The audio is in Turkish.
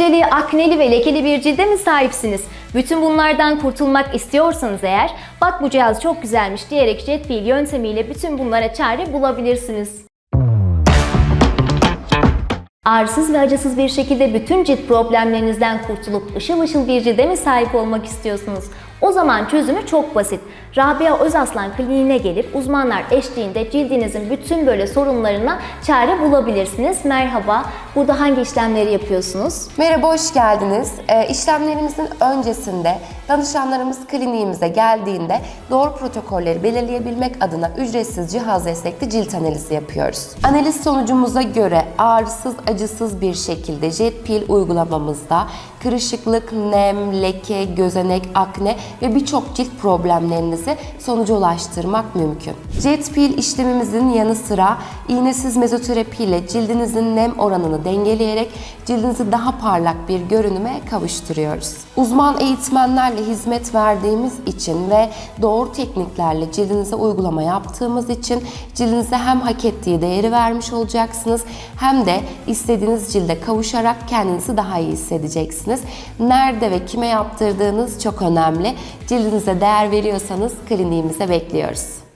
Sivilceli, akneli ve lekeli bir cilde mi sahipsiniz? Bütün bunlardan kurtulmak istiyorsanız eğer, bak bu cihaz çok güzelmiş diyerek JetPeel yöntemiyle bütün bunlara çare bulabilirsiniz. Ağrısız ve acısız bir şekilde bütün cilt problemlerinizden kurtulup ışıl ışıl bir cilde mi sahip olmak istiyorsunuz? O zaman çözümü çok basit. Rabia Özaslan kliniğine gelip uzmanlar eşliğinde cildinizin bütün böyle sorunlarına çare bulabilirsiniz. Merhaba, burada hangi işlemleri yapıyorsunuz? Merhaba, hoş geldiniz. Ee, işlemlerimizin öncesinde danışanlarımız kliniğimize geldiğinde doğru protokolleri belirleyebilmek adına ücretsiz cihaz destekli cilt analizi yapıyoruz. Analiz sonucumuza göre ağrısız, acısız bir şekilde JetPeel uygulamamızda kırışıklık, nem, leke, gözenek, akne ve birçok cilt problemlerinizi sonuca ulaştırmak mümkün. JetPeel işlemimizin yanı sıra iğnesiz mezoterapi ile cildinizin nem oranını dengeleyerek cildinizi daha parlak bir görünüme kavuşturuyoruz. Uzman eğitmenlerle hizmet verdiğimiz için ve doğru tekniklerle cildinize uygulama yaptığımız için cildinize hem hak ettiği değeri vermiş olacaksınız hem de istediğiniz cilde kavuşarak kendinizi daha iyi hissedeceksiniz. Nerede ve kime yaptırdığınız çok önemli. Cildinize değer veriyorsanız kliniğimize bekliyoruz.